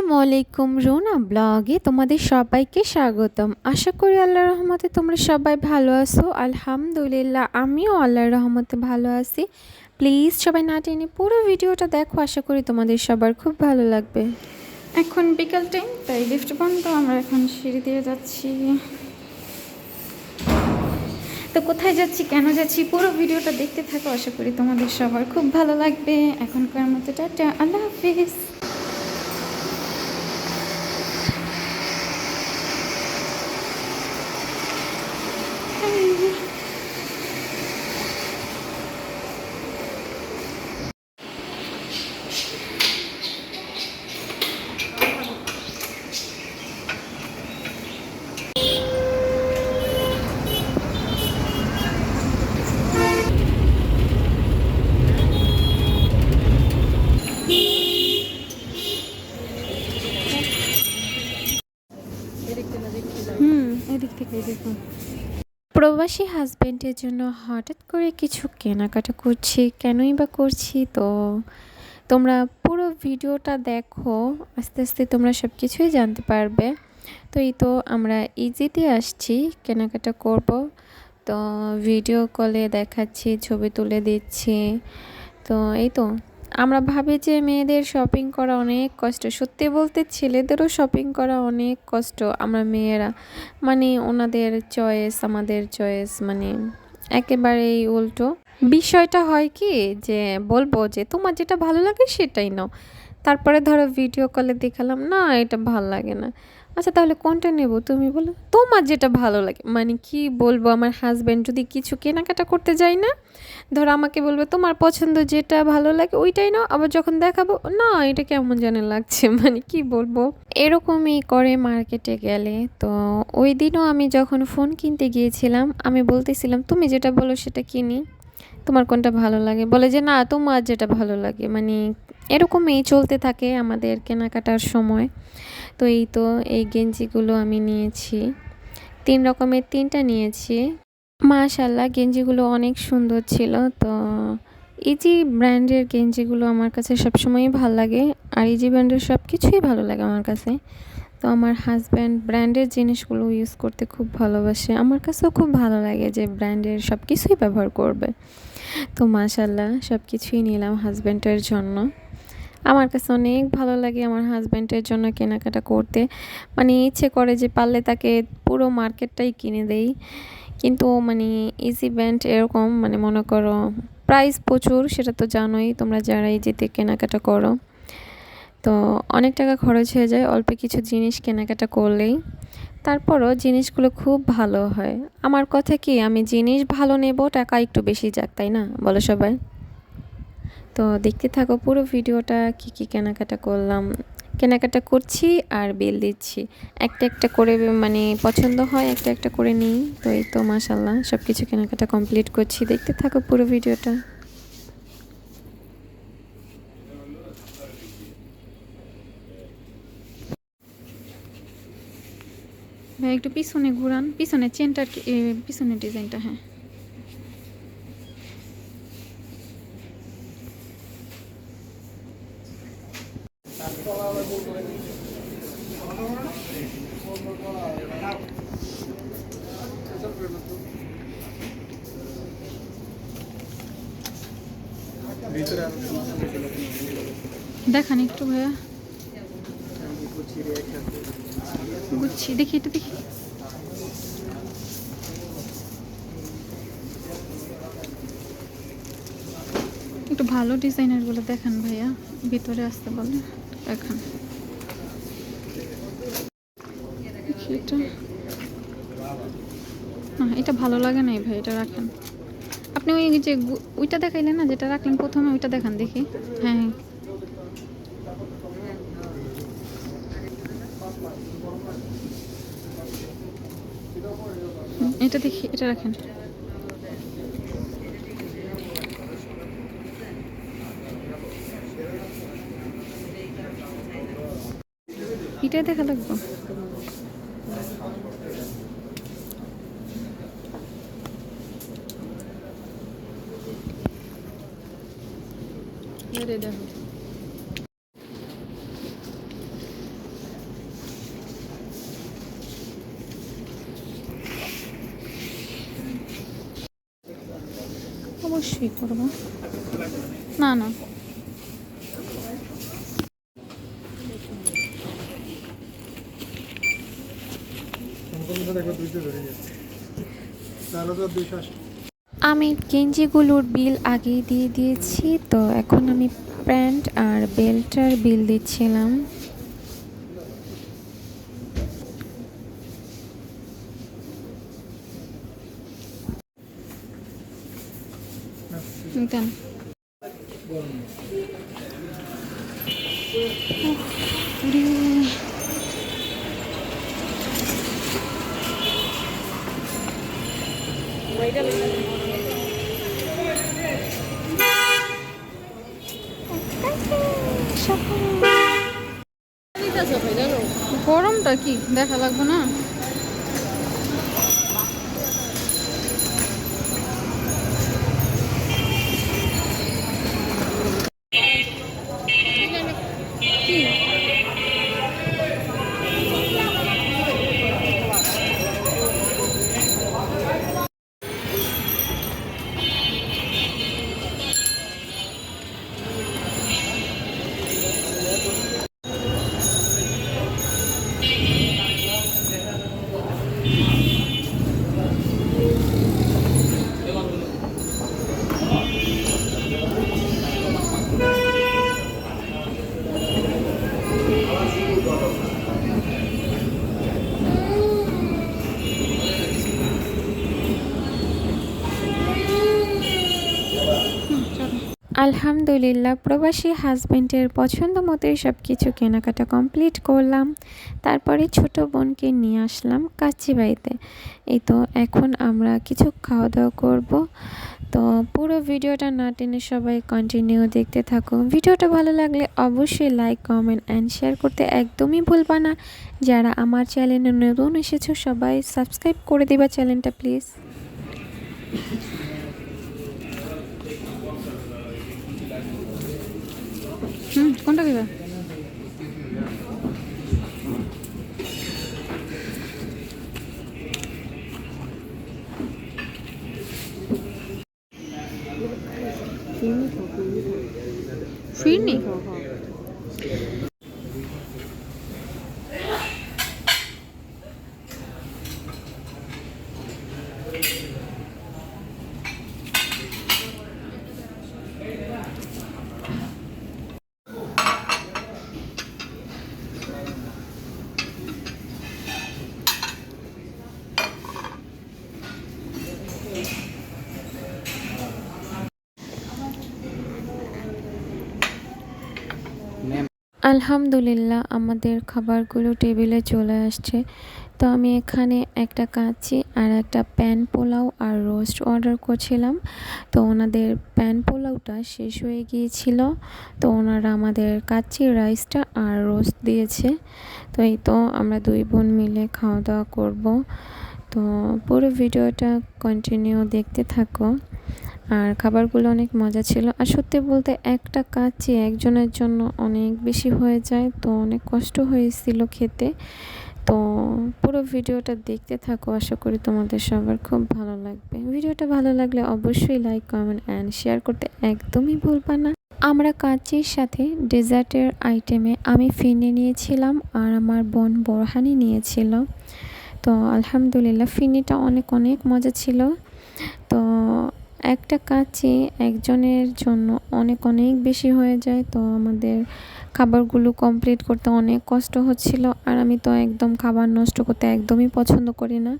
আসসালামু আলাইকুম রুনা ব্লগে তোমাদের সবাইকে স্বাগতম। আশা করি আল্লাহর রহমতে তোমরা সবাই ভালো আছো। আলহামদুলিল্লাহ, আমিও আল্লাহর রহমতে ভালো আছি। প্লিজ সবাই না টেনে পুরো ভিডিওটা দেখো, আশা করি তোমাদের সবার খুব ভালো লাগবে। এখন বিকাল টাইম তাই লিফট বন্ধ, আমরা এখন সিঁড়ি দিয়ে যাচ্ছি। তো কোথায় যাচ্ছি, কেন যাচ্ছি, পুরো ভিডিওটা দেখতে থাকো, আশা করি তোমাদের সবার খুব ভালো লাগবে। এখনকার মতো টাটা, আল্লাহ হাফিজ হুম এদিক থেকে দেখুন প্রবাসী হাজব্যান্ডের জন্য হঠাৎ করে কিছু কেনাকাটা করছি, কেনই বা করছি? তো তোমরা পুরো ভিডিওটা দেখো, আস্তে আস্তে তোমরা সব কিছুই জানতে পারবে। তো এই তো আমরা ইজিতে আসছি, কেনাকাটা করব। তো ভিডিও কলে দেখাচ্ছি, ছবি তুলে দিচ্ছি। তো এই তো। আমরা ভাবি যে মেয়েদের শপিং করা অনেক কষ্ট। সত্যি বলতে ছেলেদেরও শপিং করা অনেক কষ্ট। আমরা মেয়েরা মানে ওনাদের চয়েস আমাদের চয়েস মানে একেবারেই উল্টো। বিষয়টা হয় কি যে বলব যে তোমার যেটা ভালো লাগে সেটাই নাও। তারপরে ধরো ভিডিও কলে দেখালাম, না এটা ভালো লাগে না। আচ্ছা তাহলে কোনটা নেব? তুমি বলো। তোমার যেটা ভালো লাগে। মানে কি বলব, আমার হাজব্যান্ড যদি কিছু কেনাকাটা করতে যাই না, ধরো আমাকে বলবে, তোমার পছন্দ যেটা ভালো লাগে, ওইটাই নাও। আবার যখন দেখাবো, না, এটা কেমন জানে লাগছে? মানে কি বলব? এরকমই করে মার্কেটে গেলে। তো ওই দিনও আমি যখন ফোন কিনতে গিয়েছিলাম, আমি বলতেছিলাম, তুমি যেটা বলো সেটা কিনি। তোমার কোনটা ভালো লাগে? বলে যে, না, তোমার যেটা ভালো লাগে। মানে এরকমই চলতে থাকে আমাদের কেনাকাটার সময়। তো এই তো এই গেঞ্জিগুলো আমি নিয়েছি। তিন রকমের তিনটা নিয়েছি। মাশাল্লাহ গেঞ্জিগুলো অনেক সুন্দর ছিল। তো ইজি ব্র্যান্ডের গেঞ্জিগুলো আমার কাছে সবসময়ই ভালো লাগে। আর ইজি ব্র্যান্ডের সব কিছুই ভালো লাগে আমার কাছে। তো আমার হাজব্যান্ড ব্র্যান্ডের জিনিসগুলো ইউজ করতে খুব ভালোবাসে। আমার কাছেও খুব ভালো লাগে যে ব্র্যান্ডের সব কিছুই ব্যবহার করবে। তো মাশাল্লাহ সব কিছুই নিলাম হাজব্যান্ডের জন্য। আমার কাছে অনেক ভালো লাগে আমার হাজব্যান্ডের জন্য কেনাকাটা করতে। মানে ইচ্ছে করে যে পারলে তাকে পুরো মার্কেটটাই কিনে দেই। কিন্তু মানে ইজি ব্যান্ড এরকম মানে মনে করো প্রাইস প্রচুর, সেটা তো জানোই, তোমরা যারা ইজিতে কেনাকাটা করো। তো অনেক টাকা খরচ হয়ে যায়, অল্প কিছু জিনিস কেনাকাটা করলেই। তারপরও জিনিসগুলো খুব ভালো হয়। আমার কথা কি, আমি জিনিস ভালো নেব, টাকা একটু বেশি যাক, তাই না? বলো সবাই। তো দেখতে থাকো পুরো ভিডিওটা, কি কি কেনাকাটা করলাম। কেনাকাটা করছি আর বিল দিচ্ছি। একটা একটা করে মানে পছন্দ হয়, একটা একটা করে নিই। তো এই তো মাসাল্লাহ সব কিছু কেনাকাটা কমপ্লিট করছি। দেখতে থাকো পুরো ভিডিওটা। ভাই একটু পিছনে ঘুরান। পিছনে চেনটার পিছনের ডিজাইনটা হ্যাঁ। দেখান একটু ভাইয়া। গুচ্ছি দেখি এটা, দেখি। একটু ভালো ডিজাইনারগুলো দেখান ভাইয়া, ভিতরে আসতে বলে, দেখান। এটা। এটা ভালো লাগে নাই ভাই, এটা রাখেন। আপনি ওই যে ওইটা দেখাইলেন না, যেটা রাখলেন প্রথমে, ওইটা দেখান দেখি। হ্যাঁ হ্যাঁ হ্যাঁ হুম, এটা দেখি এটা রাখেন। এটাই দেখা লাগবো। অবশ্যই করব। না না। আমি গেঞ্জিগুলোর বিল আগেই দিয়ে দিয়েছি, তো এখন আমি প্যান্ট আর বেল্টার বিল দিচ্ছিলাম। দেন গরমটা কি? দেখা লাগবে না? আলহামদুলিল্লাহ, প্রবাসী হাজবেন্ডের পছন্দ মতোই সব কিছু কেনাকাটা কমপ্লিট করলাম। তারপরে ছোট বোনকে নিয়ে আসলাম কাচ্চি বাড়িতে। এই তো এখন আমরা কিছু খাওয়া দাওয়া করব। তো পুরো ভিডিওটা না টেনে সবাই কন্টিনিউ দেখতে থাকো। ভিডিওটা ভালো লাগলে অবশ্যই লাইক কমেন্ট অ্যান্ড শেয়ার করতে একদমই ভুলবা না। যারা আমার চ্যানেলে নতুন এসেছ সবাই সাবস্ক্রাইব করে দিবা চ্যানেলটা প্লিজ হুম কোনটা দিবে? ফিরনি? আলহামদুলিল্লাহ, আমাদের খাবারগুলো টেবিলে চলে আসছে। তো আমি এখানে একটা কাচ্চি আর একটা প্যান পোলাও আর রোস্ট অর্ডার করছিলাম। তো ওনাদের প্যান পোলাওটা শেষ হয়ে গিয়েছিল। তো ওনারা আমাদের কাচ্চি রাইসটা আর রোস্ট দিয়েছে। তো এই তো আমরা দুই বোন মিলে খাওয়া দাওয়া করব। তো পুরো ভিডিওটা কন্টিনিউ দেখতে থাকো। আর খাবারগুলো অনেক মজা ছিল। আর সত্যি বলতে একটা কাচ্চি একজনের জন্য অনেক বেশি হয়ে যায়, তো অনেক কষ্ট হয়েছিল খেতে। তো পুরো ভিডিওটা দেখতে থাকো, আশা করি তোমাদের সবার খুব ভালো লাগবে। ভিডিওটা ভালো লাগলে অবশ্যই লাইক কমেন্ট অ্যান্ড শেয়ার করতে একদমই ভুলবা না। আমরা কাচ্চির সাথে ডেজার্টের আইটেমে আমি ফিনে নিয়েছিলাম আর আমার বোন বোরহানি নিয়েছিল। তো আলহামদুলিল্লাহ, ফিনিটা অনেক অনেক মজা ছিল। তো একটা কাছে একজনের জন্য অনেক অনেক বেশি হয়ে যায়। তো আমাদের খাবারগুলো কমপ্লিট করতে অনেক কষ্ট হচ্ছিল আর আমি তো একদম খাবার নষ্ট করতে একদমই পছন্দ করি না।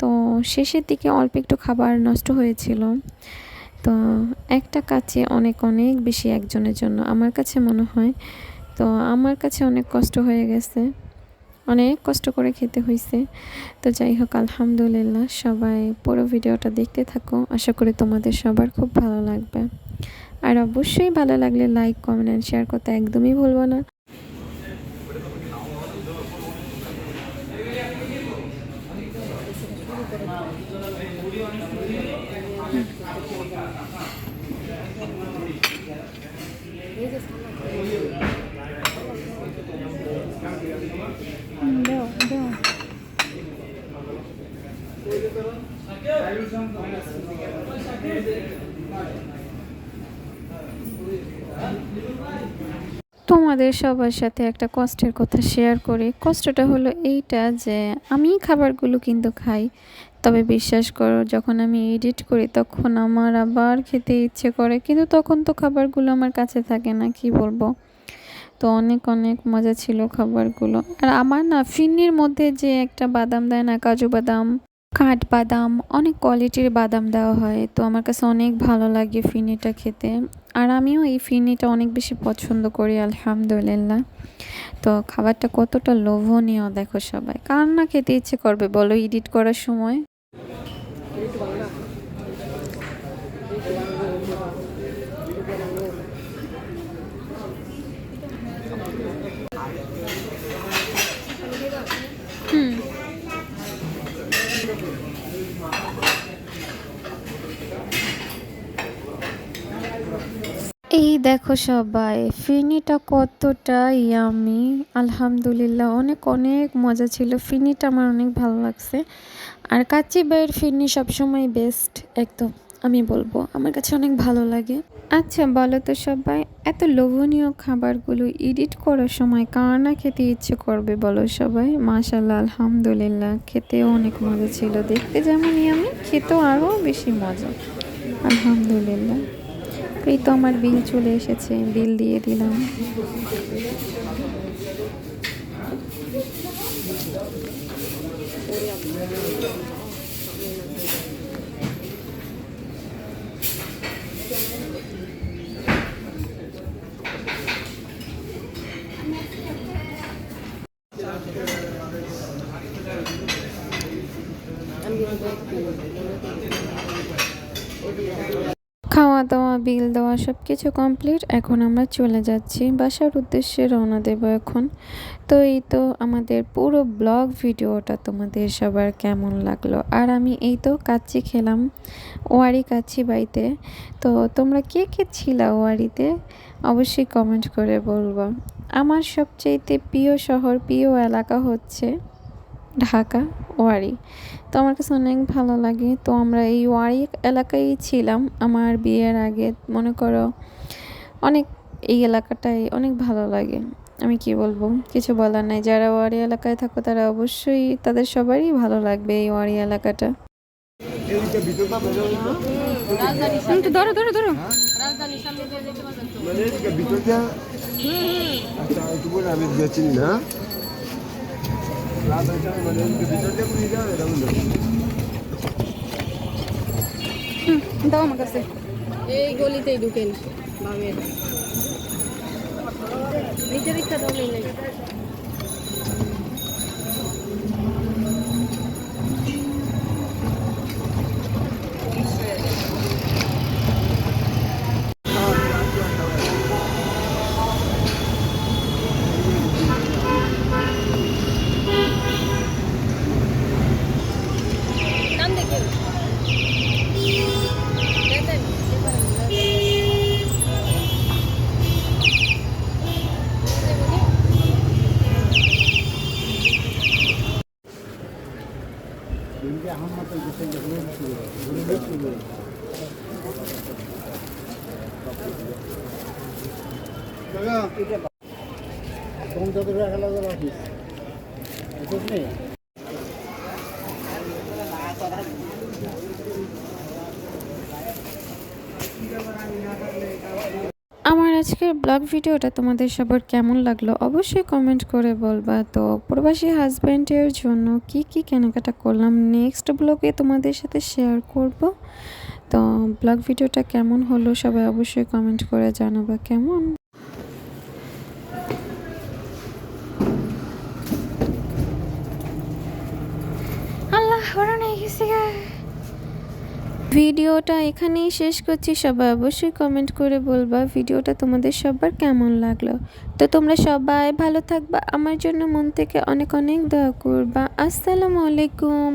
তো শেষের দিকে অল্প একটু খাবার নষ্ট হয়েছিল। তো একটা কাছে অনেক অনেক বেশি একজনের জন্য আমার কাছে মনে হয়। তো আমার কাছে অনেক কষ্ট হয়ে গেছে। অনেক কষ্ট করে খেতে হয়েছে তো যাই হোক, আলহামদুলিল্লাহ সবাই পুরো ভিডিওটা দেখতে থাকো। আশা করি তোমাদের সবার খুব ভালো লাগবে। আর অবশ্যই ভালো লাগলে লাইক কমেন্ট অ্যান্ড শেয়ার করতে একদমই ভুলবো না হুম, দাও দাও তোমাদের সবার সাথে একটা কষ্টের কথা শেয়ার করি। কষ্টটা হলো এইটা যে, আমি খাবারগুলো কিন্তু খাই। তবে বিশ্বাস করো, যখন আমি এডিট করি, তখন আমার আবার খেতে ইচ্ছে করে। কিন্তু তখন তো খাবারগুলো আমার কাছে থাকে না, কি বলব? তো অনেক অনেক মজা ছিল খাবারগুলো। আর আমার না ফিন্নির মধ্যে যে একটা বাদাম দেয় না, কাজু বাদাম কাঠ বাদাম, অনেক কোয়ালিটির বাদাম দেওয়া হয়। তো আমার কাছে অনেক ভালো লাগে ফিনিটা খেতে। আর আমিও এই ফিনিটা অনেক বেশি পছন্দ করি, আলহামদুলিল্লাহ। তো খাবারটা কতটা লোভনীয় দেখো সবাই। কার না খেতে ইচ্ছে করবে বলো এডিট করার সময়? হুম এই দেখো সবাই, ফিনিটা কতটা ইয়ামি আলহামদুলিল্লাহ, অনেক অনেক মজা ছিল। ফিনিটা আমার অনেক ভালো লাগছে। আর কাচ্চি বাইয়ের ফিরনি সবসময় বেস্ট একদম, আমি বলব। আমার কাছে অনেক ভালো লাগে। আচ্ছা বলো তো সবাই, এত লোভনীয় খাবারগুলো এডিট করার সময় কার না খেতে ইচ্ছে করবে, বলো সবাই? মাশাল্লাহ আলহামদুলিল্লাহ, খেতেও অনেক মজা ছিল। দেখতে যেমনই আমি খেতেও আরও বেশি মজা। আলহামদুলিল্লাহ। এই তো আমার বিল চলে এসেছে বিল দিয়ে দিলাম। খাওয়া দাওয়া, বিল দেওয়া সব কিছু কমপ্লিট এখন আমরা চলে যাচ্ছি বাসার উদ্দেশ্যে রওনা দেব এখন। তো এই তো আমাদের পুরো ব্লগ ভিডিওটা তোমাদের সবার কেমন লাগল। আর আমি এই তো কাচ্চি খেলাম ওয়ারি কাচ্চি বাড়িতে তো তোমরা কে কে ছিলা ওয়ারিতে? অবশ্যই কমেন্ট করে বলব। আমার সবচেয়েতে প্রিয় শহর, প্রিয় এলাকা হচ্ছে ঢাকা ওয়ারি। তো আমার কাছে অনেক ভালো লাগে। তো আমরা এই ওয়ারি এলাকায় ছিলাম। আমার বিয়ের আগে মনে করো অনেক এই এলাকাটাই অনেক ভালো লাগে। আমি কি বলব? কিছু বলার নাই। যারা ওয়ারি এলাকায় থাকো তারা অবশ্যই তাদের সবারই ভালো লাগবে এই ওয়ারি এলাকাটা। এইটা ভিতরটা তো ধরো ধরো ধরো। মানে আচ্ছা না রাজধানী মানে এইটা ভিতরটা পুরি যাবে এটা বলো দাও আমার কাছে। এই গলিতেই ঢুকেন বামের নিচে রিক্সা দাও নেই আমার আজকের ব্লগ ভিডিওটা তোমাদের সবার কেমন লাগল অবশ্যই কমেন্ট করে বলবা। তো প্রবাসী হাজব্যান্ডের জন্য কি কি কেনাকাটা করলাম নেক্সট ব্লগে তোমাদের সাথে শেয়ার করব। তো ব্লগ ভিডিওটা কেমন হলো সবাই অবশ্যই কমেন্ট করে জানাবা কেমন আল্লাহ হরণ হয়ে ভিডিওটা এখানেই শেষ করছি। সবাই অবশ্যই কমেন্ট করে বলবা ভিডিওটা তোমাদের সবার কেমন লাগল। তো তোমরা সবাই ভালো থাকবা। আমার জন্য মন থেকে অনেক অনেক দোয়া করবা। আসসালামু আলাইকুম।